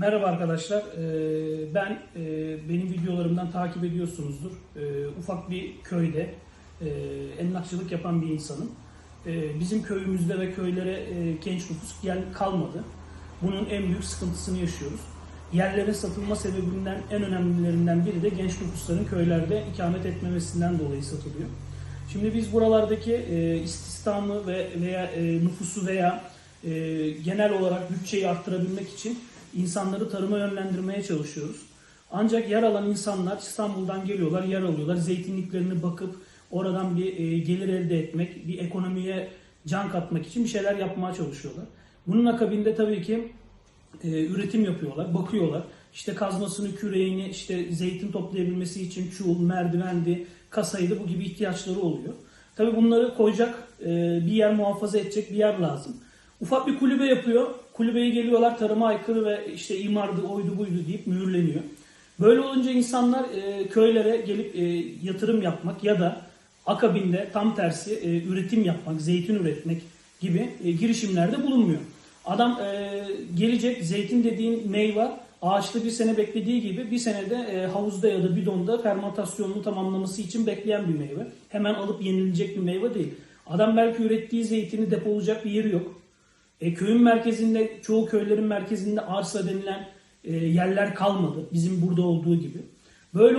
Merhaba arkadaşlar. Ee, Ben e, benim videolarımdan takip ediyorsunuzdur. Ee, Ufak bir köyde e, emlakçılık yapan bir insanım. Ee, Bizim köyümüzde ve köylere e, genç nüfus gel kalmadı. Bunun en büyük sıkıntısını yaşıyoruz. Yerlerin satılma sebebinden en önemlilerinden biri de genç nüfusların köylerde ikamet etmemesinden dolayı satılıyor. Şimdi biz buralardaki istihdamı ve veya nüfusu veya genel olarak bütçeyi arttırabilmek için insanları tarıma yönlendirmeye çalışıyoruz. Ancak yer alan insanlar İstanbul'dan geliyorlar, yer alıyorlar. Zeytinliklerini bakıp oradan bir e, gelir elde etmek, bir ekonomiye can katmak için bir şeyler yapmaya çalışıyorlar. Bunun akabinde tabii ki e, üretim yapıyorlar, bakıyorlar. İşte kazmasını, küreğini, işte zeytin toplayabilmesi için çuval, merdivendi, kasaydı bu gibi ihtiyaçları oluyor. Tabii bunları koyacak e, bir yer muhafaza edecek bir yer lazım. Ufak bir kulübe yapıyor. Kulübeye geliyorlar tarıma aykırı ve işte imardı, oydu buydu deyip mühürleniyor. Böyle olunca insanlar e, köylere gelip e, yatırım yapmak ya da akabinde tam tersi e, üretim yapmak, zeytin üretmek gibi e, girişimlerde bulunmuyor. Adam e, gelecek zeytin dediğin meyve ağaçta bir sene beklediği gibi bir senede e, havuzda ya da bidonda fermentasyonunu tamamlaması için bekleyen bir meyve. Hemen alıp yenilecek bir meyve değil. Adam belki ürettiği zeytini depolayacak bir yeri yok. E, köyün merkezinde, çoğu köylerin merkezinde arsa denilen e, yerler kalmadı. Bizim burada olduğu gibi. Böyle